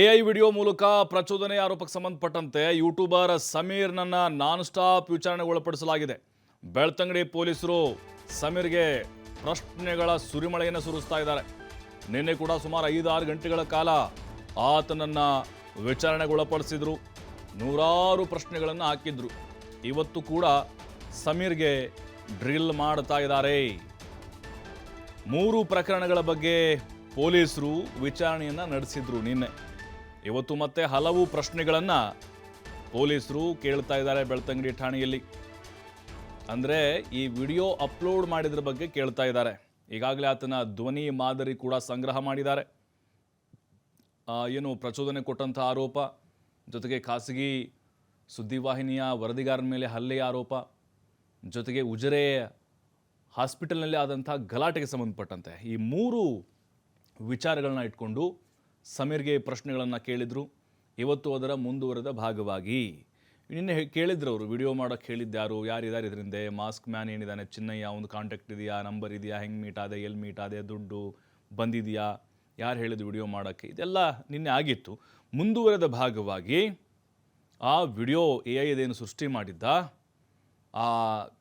AI video ಮೂಲಕ ಪ್ರಚೋದನೆ ಆರೋಪಕ್ಕೆ ಸಂಬಂಧಪಟ್ಟಂತೆ ಯೂಟ್ಯೂಬರ್ ಸಮೀರ್ನನ್ನ ನಾನ್ ಸ್ಟಾಪ್ ವಿಚಾರಣೆಗೆ ಒಳಪಡಿಸಲಾಗಿದೆ ಬೆಳ್ತಂಗಡಿ ಪೊಲೀಸರು ಸಮೀರ್ಗೆ ಪ್ರಶ್ನೆಗಳ ಸುರಿಮಳೆಯನ್ನು ಸುರಿಸ್ತಾ ಇದ್ದಾರೆ. ನಿನ್ನೆ ಕೂಡ ಸುಮಾರು ಐದಾರು ಗಂಟೆಗಳ ಕಾಲ ಆತನನ್ನ ವಿಚಾರಣೆಗೆ ಒಳಪಡಿಸಿದ್ರು ನೂರಾರು ಪ್ರಶ್ನೆಗಳನ್ನು ಹಾಕಿದ್ರು. ಇವತ್ತು ಕೂಡ ಸಮೀರ್ಗೆ ಡ್ರಿಲ್ ಮಾಡ್ತಾ ಇದ್ದಾರೆ. ಮೂರು ಪ್ರಕರಣಗಳ ಬಗ್ಗೆ ಪೊಲೀಸರು ವಿಚಾರಣೆಯನ್ನು ನಡೆಸಿದ್ರು ನಿನ್ನೆ. ಇವತ್ತು ಮತ್ತೆ ಹಲವು ಪ್ರಶ್ನೆಗಳನ್ನು ಪೊಲೀಸರು ಕೇಳ್ತಾ ಇದ್ದಾರೆ ಬೆಳ್ತಂಗಡಿ ಠಾಣೆಯಲ್ಲಿ. ಅಂದ್ರೆ ಈ ವಿಡಿಯೋ ಅಪ್ಲೋಡ್ ಮಾಡಿದ್ರ ಬಗ್ಗೆ ಕೇಳ್ತಾ ಇದ್ದಾರೆ. ಈಗಾಗಲೇ ಆತನ ಧ್ವನಿ ಮಾದರಿ ಕೂಡ ಸಂಗ್ರಹ ಮಾಡಿದ್ದಾರೆ. ಏನು ಪ್ರಚೋದನೆ ಕೊಟ್ಟಂಥ ಆರೋಪ, ಜೊತೆಗೆ ಖಾಸಗಿ ಸುದ್ದಿವಾಹಿನಿಯ ವರದಿಗಾರನ ಮೇಲೆ ಹಲ್ಲೆ ಆರೋಪ, ಜೊತೆಗೆ ಉಜಿರೆ ಹಾಸ್ಪಿಟಲ್ನಲ್ಲಿ ಆದಂಥ ಗಲಾಟೆಗೆ ಸಂಬಂಧಪಟ್ಟಂತೆ ಈ ಮೂರು ವಿಚಾರಗಳನ್ನ ಇಟ್ಕೊಂಡು ಸಮೀರ್ಗೆ ಪ್ರಶ್ನೆಗಳನ್ನು ಕೇಳಿದರು. ಇವತ್ತು ಅದರ ಮುಂದುವರೆದ ಭಾಗವಾಗಿ. ನಿನ್ನೆ ಕೇಳಿದ್ರು ಅವರು, ವಿಡಿಯೋ ಮಾಡೋಕ್ಕೆ ಹೇಳಿದ್ಯಾರು ಯಾರಿದ್ದಾರೆ ಇದರಿಂದ? ಮಾಸ್ಕ್ ಮ್ಯಾನ್ ಏನಿದ್ದಾನೆ ಚಿನ್ನಯ್ಯ, ಒಂದು ಕಾಂಟ್ಯಾಕ್ಟ್ ಇದೆಯಾ? ನಂಬರ್ ಇದೆಯಾ? ಹೆಂಗೆ ಮೀಟ್ ಆದೆ? ಎಲ್ಲಿ ಮೀಟ್ ಆದೆ? ದುಡ್ಡು ಬಂದಿದೆಯಾ? ಯಾರು ಹೇಳಿದ್ರು ವಿಡಿಯೋ ಮಾಡೋಕ್ಕೆ? ಇದೆಲ್ಲ ನಿನ್ನೆ ಆಗಿತ್ತು. ಮುಂದುವರೆದ ಭಾಗವಾಗಿ ಆ ವಿಡಿಯೋ ಎ ಐ ಇದೇನು ಸೃಷ್ಟಿ ಮಾಡಿದ್ದ? ಆ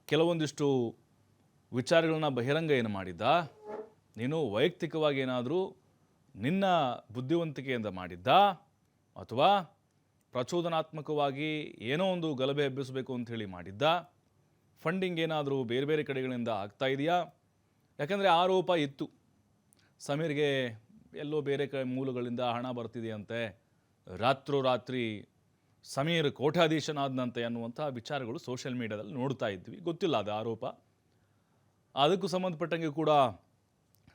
ಕೆಲವೊಂದಿಷ್ಟು ವಿಚಾರಗಳನ್ನ ಬಹಿರಂಗ ಏನು ಮಾಡಿದ್ದ? ನೀನು ವೈಯಕ್ತಿಕವಾಗಿ ಏನಾದರೂ ನಿನ್ನ ಬುದ್ಧಿವಂತಿಕೆಯಿಂದ ಮಾಡಿದ್ದ ಅಥವಾ ಪ್ರಚೋದನಾತ್ಮಕವಾಗಿ ಏನೋ ಒಂದು ಗಲಭೆ ಎಬ್ಬಿಸಬೇಕು ಅಂತ ಹೇಳಿ ಮಾಡಿದ್ದ? ಫಂಡಿಂಗ್ ಏನಾದರೂ ಬೇರೆ ಬೇರೆ ಕಡೆಗಳಿಂದ ಆಗ್ತಾ ಇದೆಯಾ? ಯಾಕಂದರೆ ಆರೋಪ ಇತ್ತು. ಸಮೀರ್ಗೆ ಎಲ್ಲೋ ಬೇರೆ ಕ ಮೂಲಗಳಿಂದ ಹಣ ಬರ್ತಿದೆಯಂತೆ. ರಾತ್ರೋರಾತ್ರಿ ಸಮೀರ್ ಕೋಠಾಧೀಶನಾದನಂತೆ ಅನ್ನುವಂಥ ವಿಚಾರಗಳು ಸೋಷಿಯಲ್ ಮೀಡಿಯಾದಲ್ಲಿ ನೋಡ್ತಾ ಇದ್ವಿ. ಗೊತ್ತಿಲ್ಲ ಅದು ಆರೋಪ. ಅದಕ್ಕೂ ಸಂಬಂಧಪಟ್ಟಂಗೆ ಕೂಡ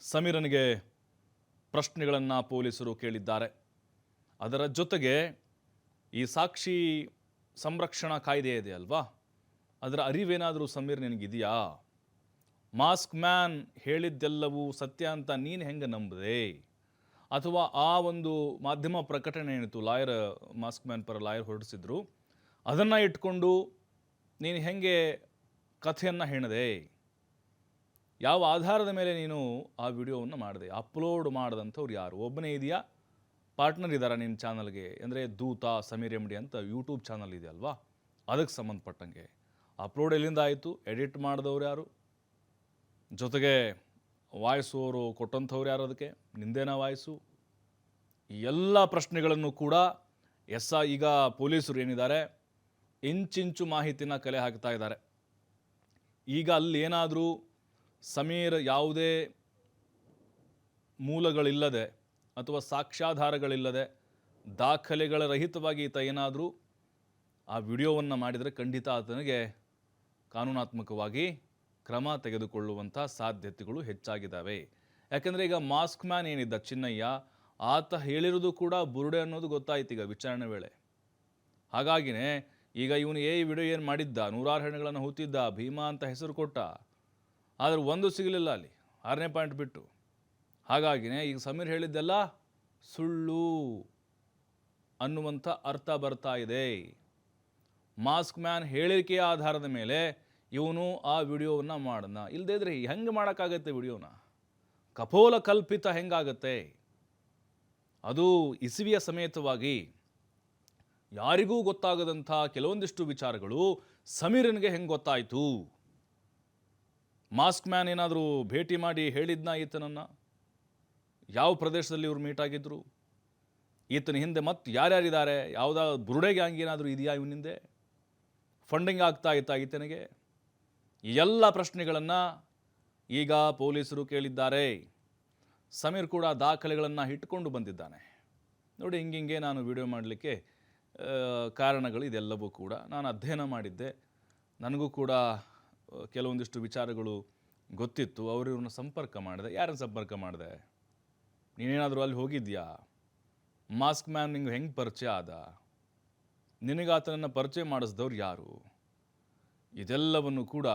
ಸಮೀರನಿಗೆ ಪ್ರಶ್ನೆಗಳನ್ನು ಪೊಲೀಸರು ಕೇಳಿದ್ದಾರೆ. ಅದರ ಜೊತೆಗೆ ಈ ಸಾಕ್ಷಿ ಸಂರಕ್ಷಣಾ ಕಾಯ್ದೆ ಇದೆ ಅಲ್ವಾ? ಅದರ ಅರಿವೇನಾದರೂ ಸಮೀರ್ ನಿನಗಿದೆಯಾ? ಮಾಸ್ಕ್ ಮ್ಯಾನ್ ಹೇಳಿದ್ದೆಲ್ಲವೂ ಸತ್ಯ ಅಂತ ನೀನು ಹೆಂಗೆ ನಂಬದೆ? ಅಥವಾ ಆ ಒಂದು ಮಾಧ್ಯಮ ಪ್ರಕಟಣೆ ಏನಿತ್ತು, ಲಾಯರ್, ಮಾಸ್ಕ್ ಮ್ಯಾನ್ ಪರ ಲಾಯರ್ ಹೊರಡಿಸಿದ್ರು ಅದನ್ನು ಇಟ್ಕೊಂಡು ನೀನು ಹೆಂಗೆ ಕಥೆಯನ್ನು ಹೇಳಿದೆ ಯಾವ ಆಧಾರದ ಮೇಲೆ ನೀನು ಆ ವಿಡಿಯೋವನ್ನು ಮಾಡಿದೆ? ಅಪ್ಲೋಡ್ ಮಾಡಿದಂಥವ್ರು ಯಾರು? ಒಬ್ಬನೇ ಇದೆಯಾ? ಪಾರ್ಟ್ನರ್ ಇದ್ದಾರಾ ನಿನ್ನ ಚಾನಲ್ಗೆ? ಅಂದರೆ ದೂತ, ಸಮೀರ್ ಎಮ್ಡಿ ಅಂತ ಯೂಟ್ಯೂಬ್ ಚಾನಲ್ ಇದೆಯಲ್ವಾ ಅದಕ್ಕೆ ಸಂಬಂಧಪಟ್ಟಂಗೆ. ಅಪ್ಲೋಡ್ ಎಲ್ಲಿಂದ ಆಯಿತು? ಎಡಿಟ್ ಮಾಡಿದವ್ರು ಯಾರು? ಜೊತೆಗೆ ವಾಯ್ಸ್ ಓವರು ಕೊಟ್ಟಂಥವ್ರು ಯಾರು ಅದಕ್ಕೆ? ನಿಂದೇನ ವಾಯ್ಸು? ಎಲ್ಲ ಪ್ರಶ್ನೆಗಳನ್ನು ಕೂಡ ಎಸ್ ಈಗ ಪೊಲೀಸರು ಏನಿದ್ದಾರೆ? ಇಂಚಿಂಚು ಮಾಹಿತಿನ ಕಲೆ ಹಾಕ್ತಾ ಇದ್ದಾರೆ. ಈಗ ಅಲ್ಲಿ ಏನಾದರೂ ಸಮೀರ್ ಯಾವುದೇ ಮೂಲಗಳಿಲ್ಲದೆ ಅಥವಾ ಸಾಕ್ಷ್ಯಾಧಾರಗಳಿಲ್ಲದೆ ದಾಖಲೆಗಳ ರಹಿತವಾಗಿ ಈತ ಏನಾದರೂ ಆ ವಿಡಿಯೋವನ್ನು ಮಾಡಿದರೆ ಖಂಡಿತ ಆತನಿಗೆ ಕಾನೂನಾತ್ಮಕವಾಗಿ ಕ್ರಮ ತೆಗೆದುಕೊಳ್ಳುವಂಥ ಸಾಧ್ಯತೆಗಳು ಹೆಚ್ಚಾಗಿದ್ದಾವೆ. ಯಾಕೆಂದರೆ ಈಗ ಮಾಸ್ಕ್ ಮ್ಯಾನ್ ಏನಿದ್ದ ಚಿನ್ನಯ್ಯ, ಆತ ಹೇಳಿರೋದು ಕೂಡ ಬುರುಡೆ ಅನ್ನೋದು ಗೊತ್ತಾಯ್ತು ಈಗ ವಿಚಾರಣೆ ವೇಳೆ. ಹಾಗಾಗಿನೇ ಈಗ ಇವನು ಏ ವಿಡಿಯೋ ಏನು ಮಾಡಿದ್ದ? ನೂರಾರು ಹೆಣ್ಣುಗಳನ್ನು ಹೂತಿದ್ದ? ಭೀಮಾ ಅಂತ ಹೆಸರು ಕೊಟ್ಟ? ಆದರೆ ಒಂದು ಸಿಗಲಿಲ್ಲ ಅಲ್ಲಿ. ಆರನೇ ಪಾಯಿಂಟ್ ಬಿಟ್ಟು. ಹಾಗಾಗಿನೇ ಈಗ ಸಮೀರ್ ಹೇಳಿದ್ದೆಲ್ಲ ಸುಳ್ಳು ಅನ್ನುವಂಥ ಅರ್ಥ ಬರ್ತಾ ಇದೆ. ಮಾಸ್ಕ್ ಮ್ಯಾನ್ ಹೇಳಿಕೆಯ ಆಧಾರದ ಮೇಲೆ ಇವನು ಆ ವಿಡಿಯೋವನ್ನು ಮಾಡೋಣ ಇಲ್ಲದೇ ಇದ್ರೆ ಹೆಂಗೆ ಮಾಡೋಕ್ಕಾಗತ್ತೆ ವಿಡಿಯೋನ? ಕಪೋಲ ಕಲ್ಪಿತ ಹೆಂಗಾಗತ್ತೆ? ಅದು ಇಸುವಿಯ ಸಮೇತವಾಗಿ ಯಾರಿಗೂ ಗೊತ್ತಾಗದಂಥ ಕೆಲವೊಂದಿಷ್ಟು ವಿಚಾರಗಳು ಸಮೀರನಿಗೆ ಹೆಂಗೆ ಗೊತ್ತಾಯಿತು? ಮಾಸ್ಕ್ ಮ್ಯಾನ್ ಏನಾದರೂ ಭೇಟಿ ಮಾಡಿ ಹೇಳಿದ್ನ ಈತನನ್ನು? ಯಾವ ಪ್ರದೇಶದಲ್ಲಿ ಇವರು ಮೀಟ್ ಆಗಿದ್ದರು ಈತನ ಹಿಂದೆ ಮತ್ತೆ ಯಾರ್ಯಾರಿದ್ದಾರೆ? ಯಾವುದಾದ್ರು ಬುರುಡೆ ಗ್ಯಾಂಗ್ ಏನಾದರೂ ಇದೆಯಾ ಇವನ ಹಿಂದೆ? ಫಂಡಿಂಗ್ ಆಗ್ತಾ ಇತ್ತಾ ಈತನಿಗೆ? ಎಲ್ಲ ಪ್ರಶ್ನೆಗಳನ್ನು ಈಗ ಪೊಲೀಸರು ಕೇಳಿದ್ದಾರೆ. ಸಮೀರ್ ಕೂಡ ದಾಖಲೆಗಳನ್ನು ಇಟ್ಕೊಂಡು ಬಂದಿದ್ದಾನೆ. ನೋಡಿ ಹಿಂಗಿಂಗೆ ನಾನು ವಿಡಿಯೋ ಮಾಡಲಿಕ್ಕೆ ಕಾರಣಗಳು ಇದೆಲ್ಲವೂ ಕೂಡ ನಾನು ಅಧ್ಯಯನ ಮಾಡಿದ್ದೆ. ನನಗೂ ಕೂಡ ಕೆಲವೊಂದಿಷ್ಟು ವಿಚಾರಗಳು ಗೊತ್ತಿತ್ತು, ಅವರು ಸಂಪರ್ಕ ಮಾಡಿದೆ. ಯಾರನ್ನು ಸಂಪರ್ಕ ಮಾಡಿದೆ? ನೀನೇನಾದರೂ ಅಲ್ಲಿ ಹೋಗಿದ್ಯಾ? ಮಾಸ್ಕ್ ಮ್ಯಾನ್ ನಿಂಗೆ ಹೆಂಗೆ ಪರಿಚಯ ಆದ? ನಿನಗೆ ಆತನನ್ನು ಪರಿಚಯ ಮಾಡಿಸಿದವ್ರು ಯಾರು? ಇದೆಲ್ಲವನ್ನು ಕೂಡ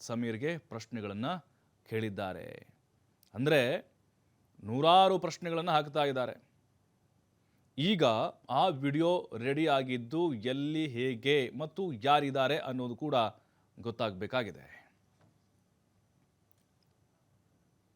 ಸಮೀರ್ಗೆ ಪ್ರಶ್ನೆಗಳನ್ನು ಕೇಳಿದ್ದಾರೆ. ಅಂದರೆ ನೂರಾರು ಪ್ರಶ್ನೆಗಳನ್ನು ಹಾಕ್ತಾ ಇದ್ದಾರೆ. ಈಗ ಆ ವಿಡಿಯೋ ರೆಡಿ ಆಗಿದ್ದು ಎಲ್ಲಿ, ಹೇಗೆ ಮತ್ತು ಯಾರಿದ್ದಾರೆ ಅನ್ನೋದು ಕೂಡ ಗೊತ್ತಾಗಬೇಕಾಗಿದೆ.